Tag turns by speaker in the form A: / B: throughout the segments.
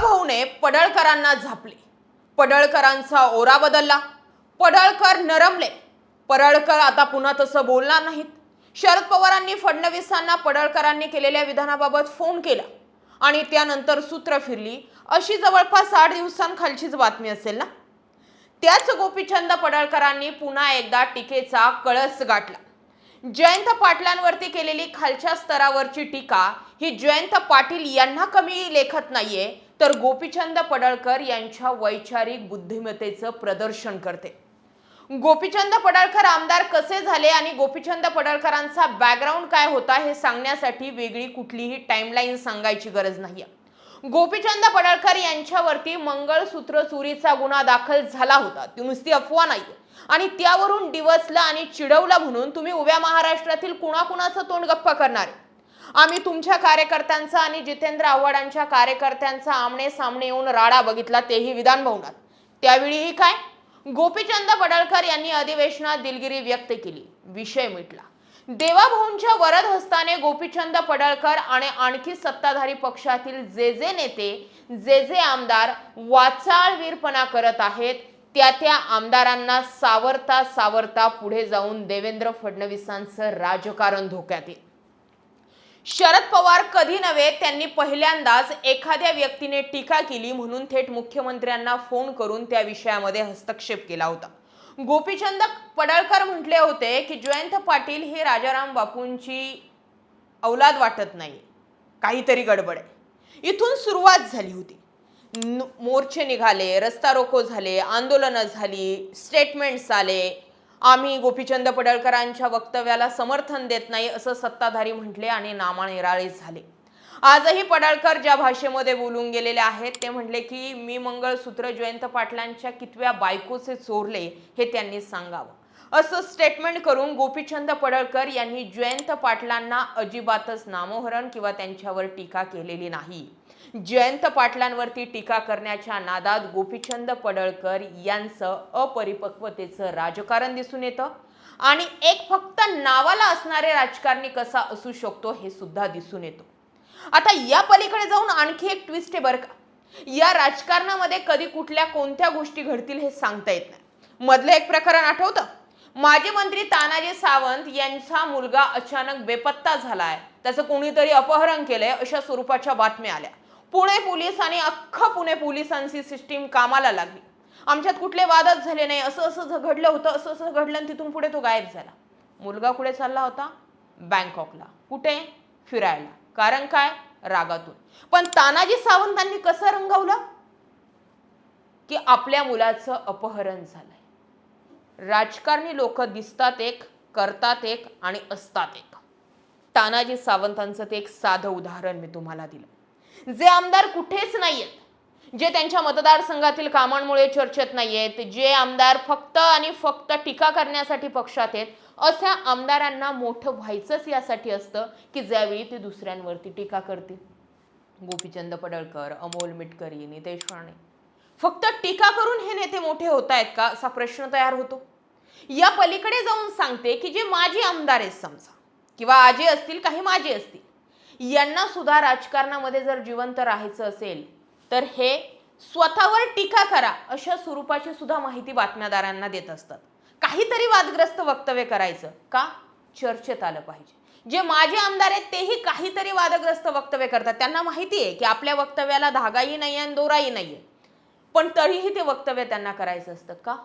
A: भाऊने पडळकरांना झापले. पडळकरांचा ओरा बदलला. पडळकर नरमले. पडळकर आता पुन्हा तसं बोलणार नाहीत. शरद पवारांनी फडणवीसांना पडळकरांनी केलेल्या विधानाबाबत फोन केला आणि त्यानंतर सूत्र फिरली. अशी जवळपास आठ दिवसांखालचीच बातमी असेल ना? त्याच गोपीचंद पडळकरांनी पुन्हा एकदा टीकेचा कळस गाठला. जयंत पाटलांवरती केलेली खालच्या स्तरावरची टीका ही जयंत पाटील यांना कमी लेखत नाहीये तर गोपीचंद पडळकर यांच्या वैचारिक बुद्धिमत्तेचं प्रदर्शन करते. गोपीचंद पडळकर आमदार कसे झाले आणि गोपीचंद पडळकरांचा बॅकग्राऊंड काय होता हे सांगण्यासाठी वेगळी कुठलीही टाइमलाईन सांगायची गरज नाही गोपीचंद पडळकर यांच्यावरती मंगळसूत्र चोरीचा गुन्हा दाखल झाला होता. ती नुसती अफवा नाही आणि त्यावरून डिवसला आणि चिडवलं म्हणून तुम्ही उभ्या महाराष्ट्रातील कुणाकुणाचं तोंड गप्प करणार आम्ही तुमच्या कार्यकर्त्यांचा आणि जितेंद्र आव्हाडांच्या कार्यकर्त्यांचा आमने सामने येऊन राडा बघितला तेही विधान भवनात. त्यावेळीही काय? गोपीचंद पडळकर यांनी अधिवेशनात दिलगिरी व्यक्त केली. विषय मिटला. देवाभाऊंच्या वरद हस्ताने गोपीचंद पडळकर आणि आणखी सत्ताधारी पक्षातील जे जे नेते जे जे आमदार वाचाळवीरपणा करत आहेत त्या त्या आमदारांना सावरता सावरता पुढे जाऊन देवेंद्र फडणवीसांचं राजकारण धोक्यात येईल. शरद पवार कधी नव्हे त्यांनी पहिल्यांदाच एखाद्या व्यक्तीने टीका केली म्हणून थेट मुख्यमंत्र्यांना फोन करून त्या विषयामध्ये हस्तक्षेप केला होता. गोपीचंद पडळकर म्हटले होते की जयंत पाटील हे राजाराम बापूंची औलाद वाटत नाही. काहीतरी गडबड आहे. इथून सुरुवात झाली होती. मोर्चे निघाले रस्ता रोको झाले आंदोलनं झाली स्टेटमेंट्स आले. आम्ही गोपीचंद पडळकरांच्या वक्तव्याला समर्थन देत नाही असं सत्ताधारी म्हटले आणि नामानिराळे झाले. आजही पडळकर ज्या भाषेमध्ये बोलून गेलेले आहेत ते म्हटले की मी मंगळसूत्र जयंत पाटलांच्या कितव्या बायकोचे चोरले हे त्यांनी सांगावं. असं स्टेटमेंट करून गोपीचंद पडळकर यांनी जयंत पाटलांना अजिबातच नामोहरण किंवा त्यांच्यावर टीका केलेली नाही. जयंत पाटलांवरती टीका करण्याच्या नादात गोपीचंद पडळकर यांचं अपरिपक्वतेचं राजकारण दिसून येतं आणि एक फक्त नावाला असणारे राजकारणी कसा असू शकतो हे सुद्धा दिसून येतो. आता या पलीकडे जाऊन आणखी एक ट्विस्ट आहे बरं का. या राजकारणामध्ये कधी कुठल्या कोणत्या गोष्टी घडतील हे सांगता येत नाही. मधलं एक प्रकरण आठवतं? माजी मंत्री तानाजी सावंत यांचा मुलगा अचानक बेपत्ता झालाय. त्याचं कोणीतरी अपहरण केलंय अशा स्वरूपाच्या बातम्या आल्या. पुणे पोलीस आणि अख्खं पुणे पोलिसांची सिस्टीम कामाला लागली. आमच्यात कुठले वादच झाले नाही. असं असं घडलं होतं असं असं घडलं आणि तिथून पुढे तो गायब झाला. मुलगा कुठे चालला होता? बँकॉकला. कुठे? फिरायला. कारण काय? रागातून. पण तानाजी सावंतांनी कसं रंगवलं? की आपल्या मुलाचं अपहरण झालंय. राजकारणी लोक दिसतात एक करतात एक आणि असतात एक. तानाजी सावंतांचं ते एक साधं उदाहरण मी तुम्हाला दिलं. जे आमदार कुठेच नाही आहेत जे त्यांच्या मतदारसंघातील कामांमुळे चर्चेत नाही आहेत जे आमदार फक्त आणि फक्त टीका करण्यासाठी पक्षात आहेत अशा आमदारांना मोठं व्हायचंच यासाठी असतं की ज्यावेळी ते दुसऱ्यांवरती टीका करतील. गोपीचंद पडळकर अमोल मिटकरी नितेश राणे. फक्त टीका करून हे नेते मोठे होत आहेत का असा प्रश्न तयार होतो. या पलीकडे जाऊन सांगते की जे माजी आमदार आहेत समजा किंवा आजी असतील काही माजी असतील यांना सुद्धा राजकारणामध्ये जर जिवंत राहायचं असेल तर हे स्वतःवर टीका करा अशा स्वरूपाची सुद्धा माहिती बातम्यादारांना देत असतात. काहीतरी वादग्रस्त वक्तव्य करायचं का? चर्चेत आलं पाहिजे. जे माजी आमदार आहेत तेही काहीतरी वादग्रस्त वक्तव्य करतात. त्यांना माहिती आहे की आपल्या वक्तव्याला धागाही नाही आणि दोराही नाही आहे पण तरीही ते वक्तव्य त्यांना करायचं असतं का?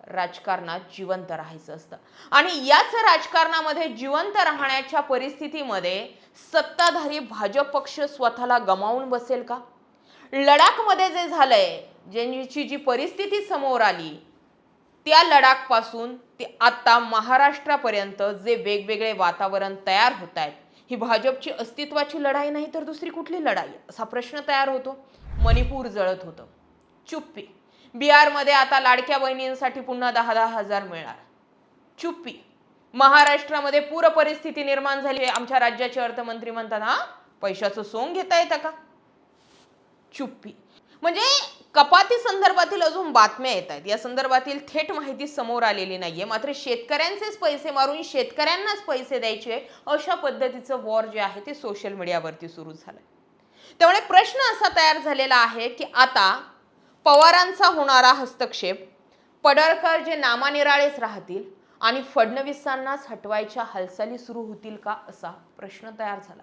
A: राजकारणात जिवंत राहायचं असतं. आणि याच राजकारणामध्ये जिवंत राहण्याच्या परिस्थितीमध्ये सत्ताधारी भाजप पक्ष स्वतःला गमावून बसेल का? लडाखमध्ये जे झालंय ज्यांची जी परिस्थिती समोर आली त्या लडाखपासून ते आत्ता महाराष्ट्रापर्यंत जे वेगवेगळे वातावरण तयार होत आहेत ही भाजपची अस्तित्वाची लढाई नाही तर दुसरी कुठली लढाई? असा प्रश्न तयार होतो. मणिपूर जळत होतं. चुप्पी. बिहारमध्ये आता लाडक्या बहिणींसाठी पुन्हा दहा दहा हजार मिळणार. चुप्पी. महाराष्ट्रामध्ये पूर परिस्थिती निर्माण झाली आहे. आमच्या राज्याचे अर्थमंत्री म्हणतात हा पैशाचं सोंग घेता येतं का? चुप्पी. म्हणजे कपाती संदर्भातील अजून बातम्या येत आहेत. या संदर्भातील थेट माहिती समोर आलेली नाहीये. मात्र शेतकऱ्यांचेच पैसे मारून शेतकऱ्यांनाच पैसे द्यायचे अशा पद्धतीचं वॉर जे आहे ते सोशल मीडियावरती सुरू झालंय. त्यामुळे प्रश्न असा तयार झालेला आहे की आता पवारांचा होणारा हस्तक्षेप पडळकर जे नामानिराळेच राहतील आणि फडणवीसांनाच हटवायच्या हालचाली सुरू होतील का असा प्रश्न तयार झाला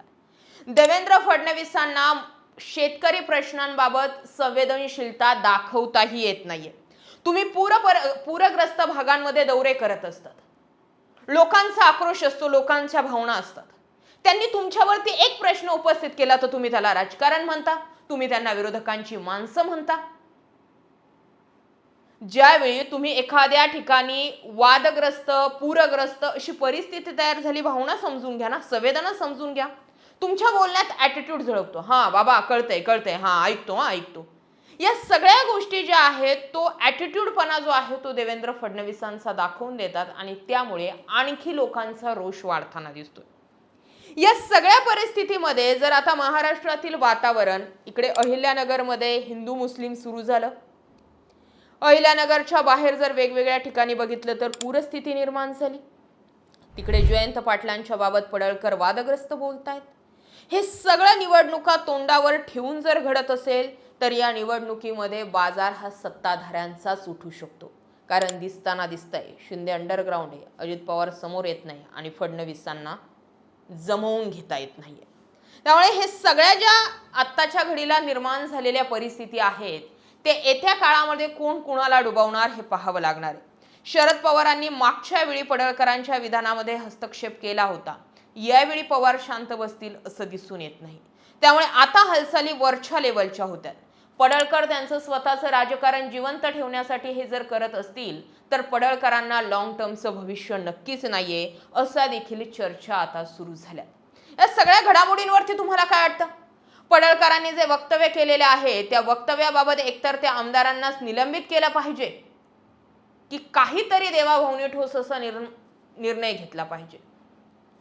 A: देवेंद्र फडणवीसांना शेतकरी प्रश्नांबाबत संवेदनशीलता दाखवताही येत नाहीये. तुम्ही पूर पूरग्रस्त भागांमध्ये दौरे करत असतात. लोकांचा आक्रोश असतो लोकांच्या भावना असतात. त्यांनी तुमच्यावरती एक प्रश्न उपस्थित केला तर तुम्ही त्याला राजकारण म्हणता तुम्ही त्यांना विरोधकांची माणसं म्हणता. ज्यावेळी तुम्ही एखाद्या ठिकाणी वादग्रस्त पूरग्रस्त अशी परिस्थिती तयार झाली भावना समजून घ्या ना संवेदना समजून घ्या. तुमच्या बोलण्यात ॲटिट्यूड झळकतो. हा बाबा कळतंय कळतंय. हा ऐकतो हा ऐकतो. या सगळ्या गोष्टी ज्या आहेत तो ॲटिट्यूडपणा जो आहे तो देवेंद्र फडणवीसांचा दाखवून देतात आणि त्यामुळे आणखी लोकांचा रोष वाढताना दिसतोय. या सगळ्या परिस्थितीमध्ये जर आता महाराष्ट्रातील वातावरण इकडे अहिल्यानगरमध्ये हिंदू मुस्लिम सुरू झालं. अहिल्यानगरच्या बाहेर जर वेगवेगळ्या ठिकाणी बघितलं तर पूरस्थिती निर्माण झाली. तिकडे जयंत पाटलांच्या बाबत पडळकर वादग्रस्त बोलतायत. हे सगळं निवडणुका तोंडावर ठेवून जर घडत असेल तर या निवडणुकीमध्ये बाजार हा सत्ताधाऱ्यांचाच उठू शकतो. कारण दिसताना दिसतंय शिंदे अंडरग्राऊंड आहे अजित पवार समोर येत नाही आणि फडणवीसांना जमवून घेता येत नाही त्यामुळे हे सगळ्या ज्या आत्ताच्या घडीला निर्माण झालेल्या परिस्थिती आहेत ते येत्या काळामध्ये कोण कुणाला डुबवणार हे पाहावं लागणार आहे. शरद पवारांनी मागच्या वेळी पडळकरांच्या विधानामध्ये हस्तक्षेप केला होता. यावेळी पवार शांत बसतील असं दिसून येत नाही. त्यामुळे आता हालचाली वरच्या लेवलच्या होत्या पडळकर त्यांचं स्वतःचं राजकारण जिवंत ठेवण्यासाठी हे जर करत असतील तर पडळकरांना लॉंग टर्मचं भविष्य नक्कीच नाहीये असा देखील चर्चा आता सुरू झाल्या. या सगळ्या घडामोडींवरती तुम्हाला काय वाटतं? पडळकरांनी जे वक्तव्य केलेले आहे त्या वक्तव्याबाबत एकतर त्या आमदारांनाच निलंबित केलं पाहिजे की काहीतरी देवाभवनी ठोस असा निर्णय घेतला पाहिजे.